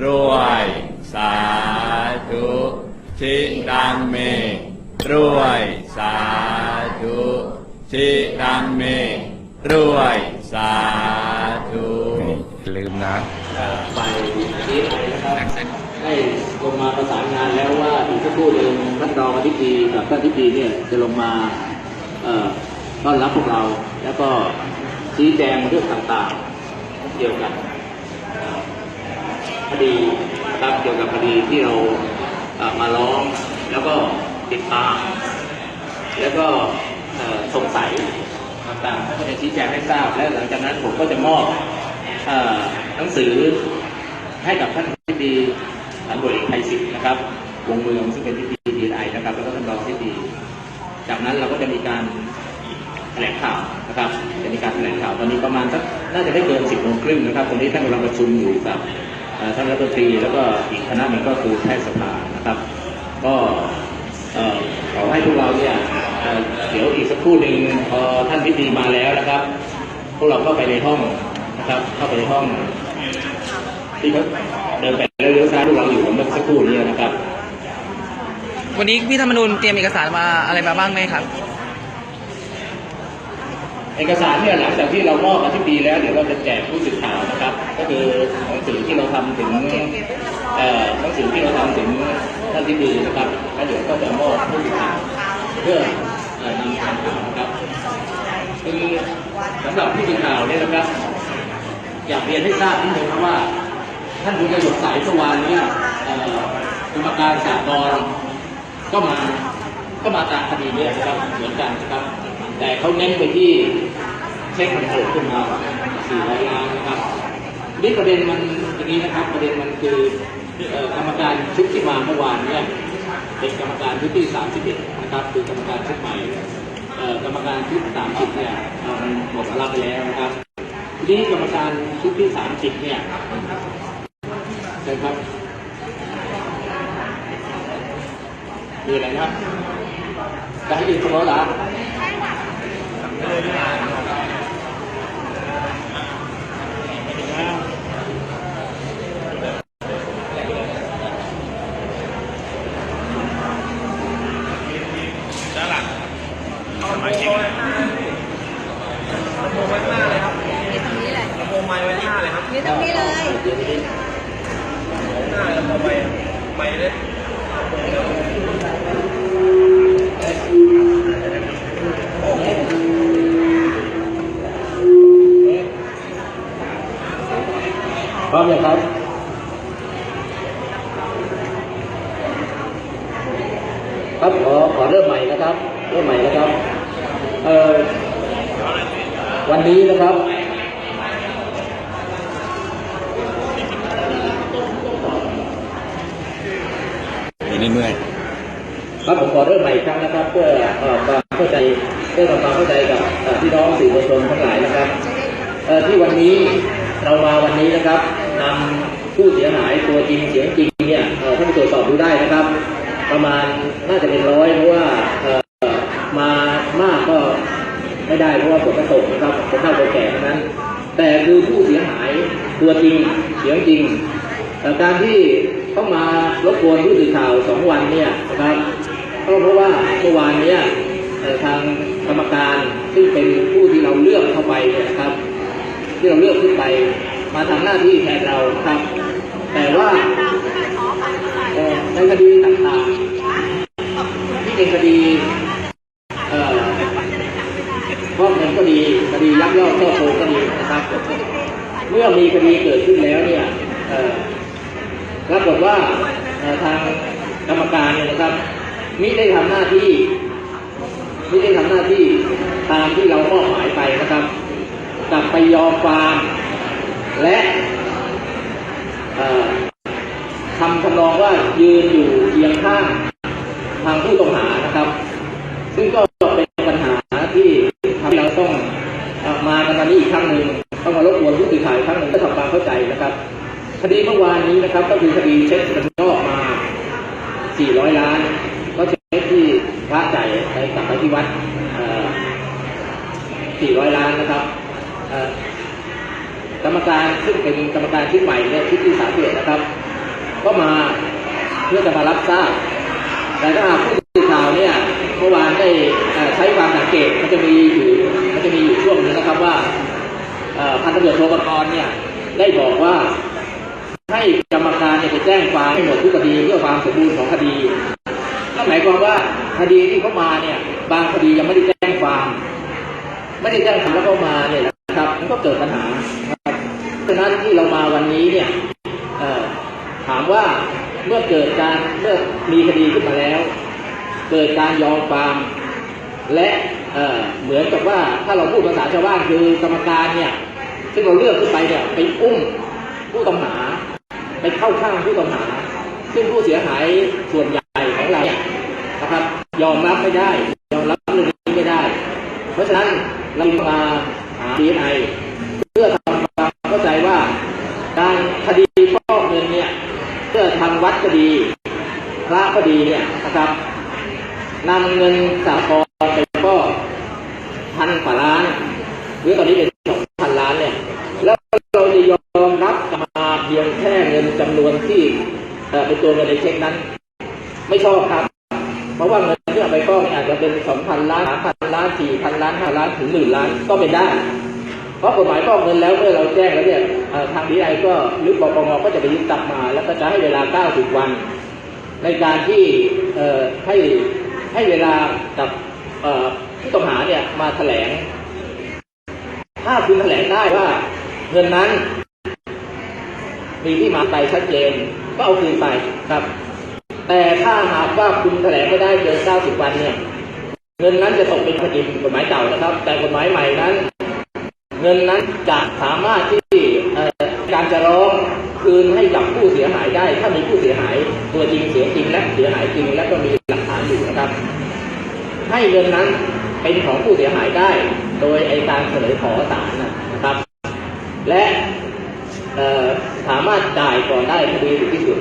รวย สาธุชิตังเม รวย สาธุชิตังเม รวย สาธุนี่อย่าลืมนะฝ่ายดีไอนะครับได้ลงมาประสานงานแล้วว่าอีกสักครู่หนึ่งท่านรองอธิบดีกับท่านอธิบดีเนี่ยจะลงมาเอ่อต้อนรับพวกเราแล้วก็ชี้แจงเรื่องต่างๆ เกี่ยวกับเอ่อ คดีครับเกี่ยวกับคดีที่เรามาร้องแล้วก็ติดตาม แล้วก็สงสัยต่างๆก็จะชี้แจงให้ทราบและหลังจากนั้นผมก็จะมอบหนังสือให้กับท่านที่ดีตำรวจเอกไพศิษฐ์นะครับ วงเมืองซึ่งเป็นที่ดีดีไอนะครับแล้วก็ท่านรองที่ดี จากนั้นเราก็จะมีการแถลงข่าวนะครับจะมีการแถลงข่าวตอนนี้ประมาณสักน่าจะไม่เกินสิบโมงครึ่งนะครับตอนนี้ท่านกำลังประชุมอยู่กับ ท่านรัฐมนตรีแล้วก็อีกคณะหนึ่งก็คือแพทยสภานะครับ ก็ขอให้พวกเราเนี่ยเดี๋ยวอีกสักครู่หนึ่งพอท่านพิธีมาแล้วนะครับ พวกเราเข้าไปในห้องนะครับ เข้าไปในห้องที่เขาเดินไปแล้วเลี้ยวซ้ายพวกเราอยู่เมื่อสักครู่นี้นะครับ วันนี้พี่ธรรมนูญเตรียมเอกสารมาอะไรมาบ้างไหมครับ เอกสารเนี่ยหลังจากที่เรามอบอธิบดีแล้วเดี๋ยวเราจะแจกผู้สื่อข่าวนะครับ ก็คือหนังสือที่เราทำถึงเอ่อหนังสือที่เราทำถึงท่านที่ดีนะครับแล้วเดี๋ยวก็จะมอบผู้สื่อข่าวเพื่อนำข่าวนะครับคือสำหรับผู้สื่อข่าวเนี่ยนะครับ อยากเรียนให้ทราบนิดนึงครับว่า ท่านคุณกระหยกสายสวานเนี่ยกรรมการสากลก็มาก็มาตามคดีเนี่ยนะครับเหมือนกันนะครับ แต่เขาเน้นไปที่เช็คมันโผล่ขึ้นมาสี่ร้อยล้านนะครับนี่ประเด็นมันอย่างนี้นะครับ ประเด็นมันคือกรรมการชุดที่มาเมื่อวานเนี่ยเป็นกรรมการชุดที่ 31 นะครับ คือกรรมการชุดใหม่กรรมการชุด 30 เนี่ยมันหมดวาระไปแล้วนะครับทีนี้กรรมการชุดที่ 30 เนี่ยใช่ครับคืออะไรนะครับจะให้ยืนเสมอเหรอ มีตรงนี้เลย พร้อมยังครับ ครับขอขอเริ่มใหม่นะครับ เริ่มใหม่นะครับ เอ่อวันนี้นะครับ นื่อยครับผมขอเริ่มใหม่อีกครั้งนะครับ เพื่อความเข้าใจเพื่อทำความเข้าใจกับพี่น้องสื่อมวลชนทั้งหลายนะครับที่วันนี้เรามาวันนี้นะครับนำผู้เสียหายตัวจริงเสียงจริงเนี่ยท่านตรวจสอบดูได้นะครับ ประมาณน่าจะเป็นร้อยเพราะว่ามามากก็ไม่ได้เพราะว่าฝนก็ตกนะครับคนเฒ่าคนแก่นั้น แต่คือผู้เสียหายตัวจริงเสียงจริง การที่ต้องมารบกวนผู้สื่อข่าวสองวันเนี่ยนะครับก็เพราะว่าเมื่อวานเนี้ยทางกรรมการซึ่งเป็นผู้ที่เราเลือกเข้าไปเนี่ยนะครับ ที่เราเลือกขึ้นไป มาทำหน้าที่แทนเราครับ แต่ว่าในคดีต่างๆที่เป็นคดีเอ่อเงินก็ดีคดียักยอกช่อโกงก็ดีนะครับ เมื่อมีคดีเกิดขึ้นแล้วเนี่ยเอ่อ ปรากฏว่าทางกรรมการเนี่ยนะครับมิได้ทำหน้าที่มิได้ทำหน้าที่ตามที่เรามอบหมายไปนะครับกลับไปยอมความและทำทำนองว่ายืนอยู่เคียงข้างทางผู้ต้องหานะครับ ซึ่งก็เป็นปัญหาที่ทำให้เราต้องอมากันวันนี้อีกครั้งหนึ่งต้องมารบกวนผู้สื่อข่าวอีกครั้งหนึ่งเพื่อทำความเข้าใจนะครับ คดีเมื่อวานนี้นะครับ ก็คือคดีเช็คกันนอกมา 400 ล้าน ก็เช็คที่พระจ่ายไปกลับไปที่วัด 400 ล้านนะครับกรรมการซึ่งเป็นกรรมการชุดใหม่เนี่ยชุดที่31นะครับ ก็มาเพื่อจะมารับทราบ แต่ถ้าหากผู้สื่อข่าวเนี่ยเมื่อวานได้ใช้ความสังเกตมันจะมีอยู่มันจะมีอยู่ช่วงนึงนะครับว่าพันตำรวจโทปกรเนี่ยได้บอกว่า ให้กรรมการเนี่ยไปแจ้งความให้หมดทุกคดีเพื่อความสมบูรณ์ของคดีนั่นหมายความว่าคดีที่เขามาเนี่ย บางคดียังไม่ได้แจ้งความ ไม่ได้แจ้งความแล้วก็มาเนี่ยนะครับมันก็เกิดปัญหาครับฉะนั้นที่เรามาวันนี้เนี่ยถามว่าเมื่อเกิดการเมื่อมีคดีขึ้นมาแล้ว เกิดการยอมความและเเหมือนกับว่าถ้าเราพูดภาษาชาวบ้านคือกรรมการเนี่ยซึ่งเราเลือกขึ้นไปเนี่ยไปอุ้มผู้ต้องหา ไปเข้าข้างผู้ต้องหา ซึ่งผู้เสียหายส่วนใหญ่ของเราเนี่ยนะครับยอมรับไม่ได้ ยอมรับเรื่องนี้ไม่ได้ เพราะฉะนั้นเรามาหา DNI เพื่อทำความเข้าใจว่าการคดีฟอกเงินเนี่ยเพื่อทำวัดก็ดี พระก็ดีเนี่ยนะครับนำเงินสากลไปฟอกพันกว่าล้านหรือตอนนี้เป็นล้านเนี่ย แล้วเราจะยอมรับมาเพียงแค่เงินจำนวนที่เอ่อเป็นตัวเงินในเช็คนั้น ไม่ ชอบครับ เพราะว่าเงินที่เอาไปฟอกเนี่ยอาจจะเป็นสองพันล้านสามพันล้านสี่พันล้านห้าล้านถึงหมื่นล้านก็เป็นได้ เพราะกฎหมายฟอกเงินแล้วเมื่อเราแจ้งแล้วเนี่ยทางดีไอก็หรือปปงก็จะไปยึดกลับมา แล้วก็จะให้เวลา 90 วัน ในการที่ให้ให้เวลากับผู้ต้องหาเนี่ยมาแถลง ถ้าคุณแถลงได้ว่าเงินนั้น มีที่มาไปชัดเจนก็เอาคืนไปครับ แต่ถ้าหากว่าคุณแถลงไม่ได้เกิน 90 วันเนี่ย เงินนั้นจะตกเป็นคดีกฎหมายเก่านะครับ แต่กฎหมายใหม่นั้น เงินนั้นจะสามารถที่การจะร้องคืนให้กับผู้เสียหายได้ ถ้ามีผู้เสียหายตัวจริงเสียจริงและเสียหายจริงและก็มีหลักฐานอยู่นะครับ ให้เงินนั้นเป็นของผู้เสียหายได้ โดยไอการเสนอขอศาลนะครับ และสามารถจ่ายก่อนได้คดีถึงที่สุด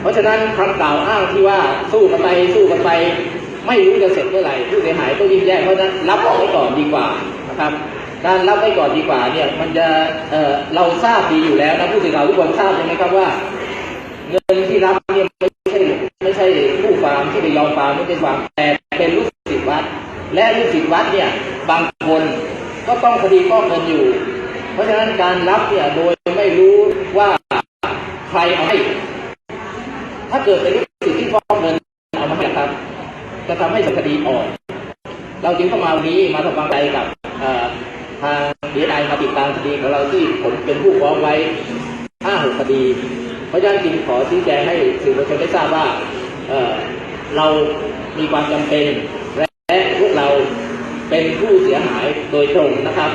เพราะฉะนั้นคำกล่าวอ้างที่ว่าสู้กันไปสู้กันไปไม่รู้จะเสร็จเมื่อไหร่ผู้เสียหายก็ยิ่งแย่เพราะฉะนั้นรับไว้ก่อนดีกว่านะครับการรับไว้ก่อนดีกว่าเนี่ยมันจะเอ่อเราทราบดีอยู่แล้วนะผู้สื่อข่าวทุกคนทราบใช่ไหมครับว่า เงินที่รับเนี่ยไม่ใช่ไม่ใช่ผู้ฟาร์มที่ไปยอมฟาร์มไม่ใช่ฟาร์มแต่เป็นลูกศิษย์วัด และลูกศิษย์วัดเนี่ยบางคนก็ต้องคดีฟอกเงินอยู่ เพราะฉะนั้นการรับเนี่ยโดยไม่รู้ว่าใครเอาให้ ถ้าเกิดเป็นลูกศิษย์ที่ฟอกเงินเอามาให้ครับจะทำให้คดีอ่อนเราจึงเข้ามาวันนี้มาทำความใจกับทางดีไอมาติดตามคดีของเราที่ผมเป็นผู้ฟ้องไว้ห้าหกคดี เพราะฉะนั้นจึงขอชี้แจงให้สื่อมวลชนได้ทราบว่าเอ่อเรามีความจำเป็นและพวกเราเป็นผู้เสียหายโดยตรงนะครับ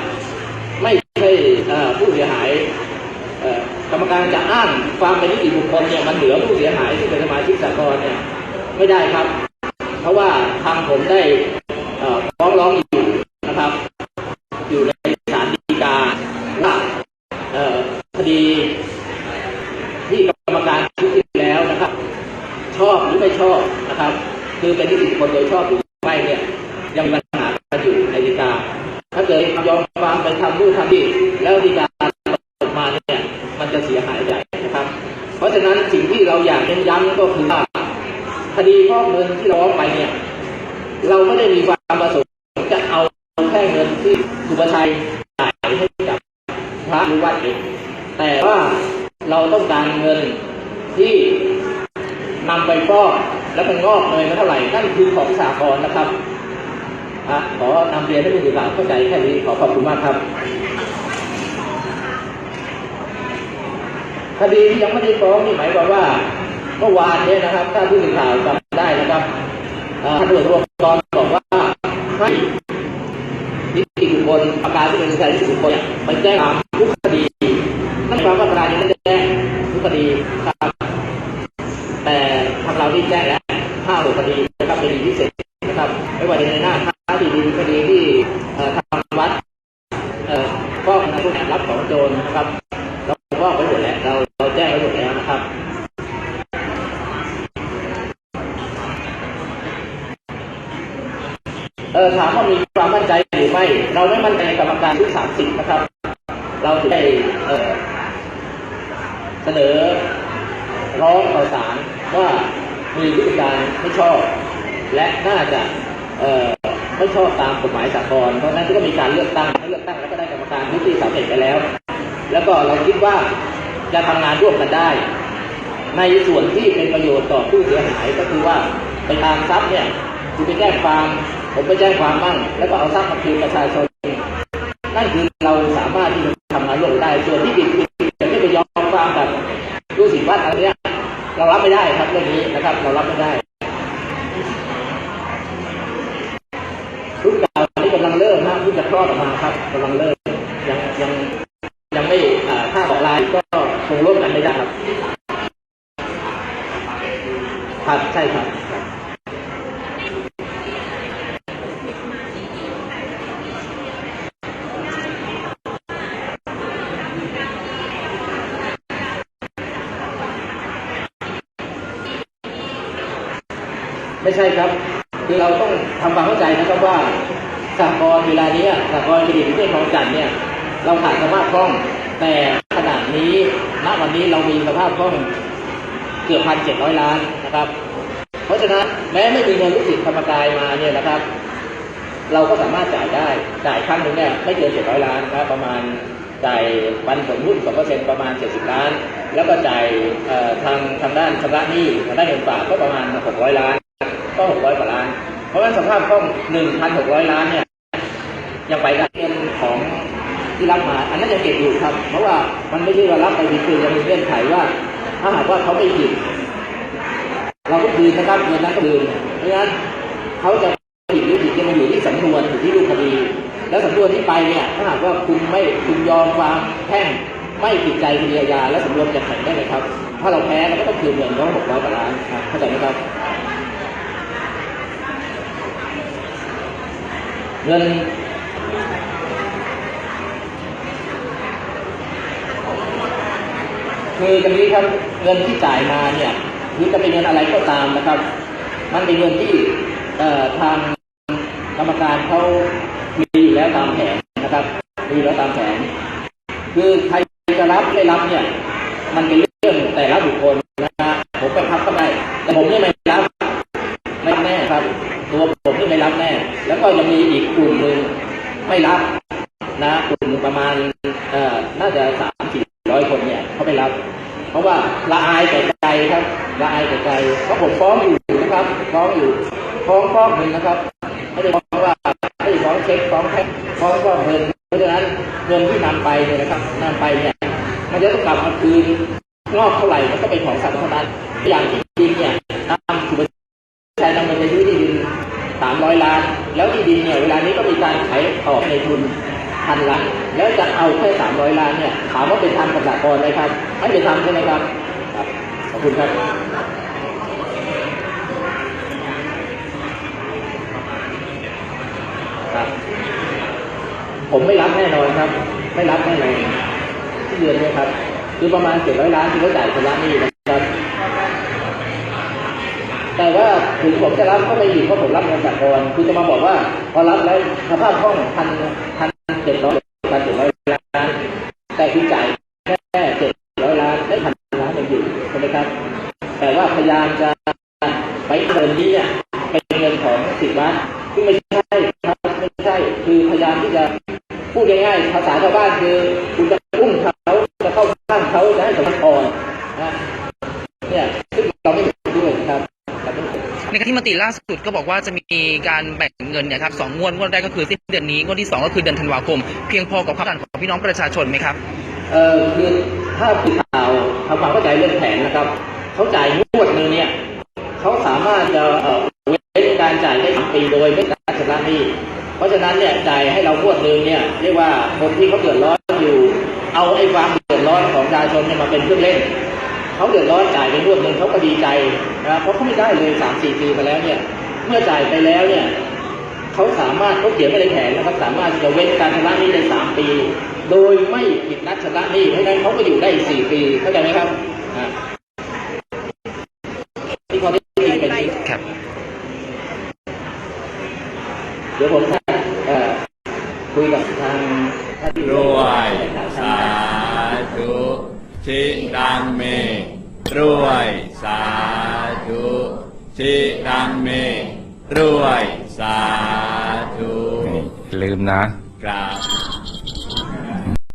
ไม่ใช่เอ่อผู้เสียหายเอ่อ กรรมการจะอ้างความเป็นนิติบุคคลเนี่ยมันเหนือผู้เสียหายที่เป็นสมาชิกสากลเนี่ยไม่ได้ครับ เพราะว่าทางผมได้ฟ้องร้องอยู่นะครับ อยู่ในศาลฎีกาว่าคดีที่กรรมการชุดที่แล้วนะครับ ชอบหรือไม่ชอบนะครับ คือเป็นนิติบุคคลโดยชอบหรือไม่เนี่ยยังมันอยู่ในฎีกา ถ้าเกิดยอมความไปทำนู่นทำนี่แล้วฎีกาออกมาเนี่ยมันจะเสียหายใหญ่นะครับ เพราะฉะนั้นสิ่งที่เราอยากเน้นย้ำก็คือว่าคดีฟอก เงินที่เราร้องไปเนี่ย เราไม่ได้มีความประสงค์จะเอาแค่เงินที่สุภชัยจ่ายให้กับพระหรือวัดเองแต่ว่าเราต้องการเงินที่นำไปฟอกแล้วมันงอกเงยมาเท่าไหร่นั่นคือของสากลนะครับอะขอนำเรียนให้ผู้สื่อข่าวเข้าใจแค่นี้ขอขอบคุณมากครับ คดีที่ยังไม่ได้ฟ้องนี่หมายความว่าเมื่อวานเนี้นะครับ ถ้าผู้สื่อข่าวจำ ได้นะครับเอ่อท่านตำรวจรวจตอนบอกว่าให้นิติบุคคลประกาศที่เป็นนิติบุคคลไปแจ้งความทุกคดีนั่นหมายความว่าคดีนี้จะแจ้งทุกคดีครับแต่ทางเราที่แจ้งแล้วห้าหกคดีนะครับเป็นคดีพิเศษนะครับไม่ว่าจะในหน้าค้าที่ดินคดีที่างวัด เอ่อก็นะพวกรับของโจรนะครับ เราก็ไปหมดแล้วเราเราแจ้งไปหมดแล้วนะครับ เออถามว่ามีความมั่นใจหรือไม่ เราไม่มั่นใจในกรรมการทุกสามสิบนะครับ เราถึงได้เสนอร้องต่อศาลว่ามีพฤติการไม่ชอบ และน่าจะไม่ชอบตามกฎหมายสากลเพราะฉะนั้นก็มีการเลือกตั้งเลือกตั้งแล้วก็ได้กรรมการที่ที่สำเร็จไปแล้ว แล้วก็เราคิดว่าจะทำงานร่วมกันได้ ในส่วนที่เป็นประโยชน์ต่อผู้เสียหายก็คือว่าไปตามทรัพย์เนี่ยคุณไปแจ้งความผมไปแจ้งความบ้างแล้วก็เอาทรัพย์มาคืนประชาชน นั่นคือเราสามารถที่จะทำงานร่วมได้ ส่วนที่ผิดคือจะไม่ไปยอมความกับรู้สิว่าอะไรเนี้ยเรารับไม่ได้ครับเรื่องนี้นะครับ เรารับไม่ได้รุ่นเก่าที่กำลังเริ่มนะเพิ่งจะคลอดออกมาครับกำลังเริ่มยังยังยังไม่อ่าถ้าบอกลายก็คงร่วมกันไม่ได้ครับ ครับใช่ครับครับ ไม่ใช่ครับ คือเราต้องทำความเข้าใจนะครับว่าสหกรณ์เวลานี้สหกรณ์เครดิตประเทศคลองจันเนี่ยเราขาดสภาพคล่อง แต่ขณะนี้ณวันนี้เรามีสภาพคล่องเกือบพันเจ็ดร้อยล้านนะครับ เพราะฉะนั้นแม้ไม่มีเงินลูกศิษย์ธรรมกายมาเนี่ยนะครับ เราก็สามารถจ่ายได้จ่ายครั้งหนึ่งเนี่ยไม่เกินเจ็ดร้อยล้านนะครับประมาณจ่ายปันผลหุ้นสองเปอร์เซ็นต์ประมาณเจ็ดสิบล้าน แล้วก็จ่ายทางทางด้านชำระหนี้ทางด้านเงินฝากก็ประมาณหกร้อยล้าน ก็หกร้อยกว่าล้าน เพราะฉะนั้นสภาพคล่องหนึ่งพันหกร้อยล้านเนี่ยยังไปได้เงินของที่รับมา อันนั้นยังเก็บอยู่ครับ เพราะว่ามันไม่ใช่ว่ารับไปผิดคือยังมีเงื่อนไขว่า ถ้าหากว่าเขาไม่ผิด เราก็คืนนะครับเงินนั้นก็คืนเพราะฉะนั้นเขาจะผิดหรือผิดเนี่ยมันอยู่ที่สำนวนอยู่ที่รูปคดี แล้วสำนวนที่ไปเนี่ยถ้าหากว่าคุณไม่คุณยอมความแพ่งไม่ติดใจคดีอาญาแล้วสำนวนจะแข่งได้เลยครับ ถ้าเราแพ้เราก็ต้องคืนเงินเขาหกร้อยกว่าล้านครับเข้าใจไหมครับ เงินคือกันนี้ครับเงินที่จ่ายมาเนี่ยหรือจะเป็นเงินอะไรก็ตามนะครับ มันเป็นเงินที่ทางกรรมการเขามีอยู่แล้วตามแผนนะครับ มีแล้วตามแผน คือใครจะรับไม่รับเนี่ย มันเป็นเรื่องแต่ละบุคคลนะฮะผมไปพักก็ได้ แต่ผมเนี่ยไม่รับ ไม่รับแน่ครับ ตัวผมนี่ไม่รับแน่ แล้วก็ยังมีอีกกลุ่มหนึ่ง ไม่รับนะกลุ่มหนึ่งประมาณเอ่อน่าจะสามสี่ร้อยคนเนี่ยเขาไม่รับ เพราะว่าละอายแต่ใจครับละอายแต่ใจเพราะผมฟ้องอยู่นะครับฟ้องอยู่ฟ้องฟ้องหนึ่งนะครับไม่ได้ฟ้องว่าไม่ได้ฟ้องเช็คฟ้องแค่ฟ้องฟ้องเงินเพราะฉะนั้นเงินที่นำไปเนี่ยนะครับนำไปเนี่ยมันจะต้องกลับมาคืนงอกเท่าไหร่มันก็เป็นของสัตว์เท่านั้นอย่างที่ดินเนี่ยนำสุภใช้นำเงินไปซื้อที่ดินสามร้อยล้าน แล้วที่ดินเนี่ยเวลานี้ก็มีการขายออกในทุนพันล้านแล้วจะเอาแค่สามร้อยล้านเนี่ยถามว่าเป็นธรรมกับสากลไหมครับไม่เป็นธรรมใช่ไหมครับครับขอบคุณครับครับผมไม่รับแน่นอนครับ ไม่รับแน่นอนที่เดือนนี้ครับ คือประมาณเจ็ดร้อยล้านที่เขาจ่ายชำระนี้นะครับ แต่ว่าถึงผมจะรับก็ไม่ดีเพราะผมรับเงินจากกรคือจะมาบอกว่า พอรับแล้วสภาพคล่องพันพันเจ็ดร้อยพันเจ็ดร้อยล้านแต่คุณจ่ายแค่เจ็ดร้อยล้านได้พันล้านยังอยู่ใช่ไหมครับ แต่ว่าพยายามจะไปเงินนี้เนี่ยเป็นเงินของสิบล้านซึ่งไม่ใช่ครับไม่ใช่ คือพยายามที่จะพูดง่ายๆภาษาชาวบ้านคือคุณจะ ติล่าสุดก็บอกว่าจะมีการแบ่งเงินเนี่ยครับสองงวดงวดแรกก็คือสิ้นเดือนนี้งวดที่สองก็คือเดือนธันวาคม เพียงพอกับความต้องการของพี่น้องประชาชนไหมครับเออคือถ้าผู้ข่าวทำความเข้าใจเรื่องแผนนะครับเขาจ่ายงวดหนึงเนี่ยเขาสามารถจะเอ่อเว้นการจ่ายได้สามปีโดยไม่ตัดชำระหนี้เพราะฉะนั้นเนี่ยจ่ายให้เรางวดหนึงเนี่ยเรียกว่าคนที่เขาเดือดร้อนอยู่ เอาไอ้ความเดือดร้อนของประชาชนเนี่ยมาเป็นเครื่องเล่น เขาเดือดร้อนจ่ายไปงวดหนึ่งเขาก็ดีใจนะครับเพราะเขาไม่ได้เลยสามสี่ปีมาแล้วเนี่ย เมื่อจ่ายไปแล้วเนี่ยเขาสามารถเขาเขียนไว้ในแผนนะครับ สามารถจะเว้นการชำระหนี้ได้สามปี โดยไม่ผิดนัดชำระหนี้เพราะฉะนั้นเขาก็อยู่ได้สี่ปีเข้าใจไหมครับอ่าที่ข้อที่จริงเป็นอย่างนี้ครับ เดี๋ยวผมจะเอ่อคุยกับทางท่านที่ด้วยข่าวสาธุ ชิตังเมรวยสาธุชิตังเมรวยสาธุนี่อย่าลืมนะ กรา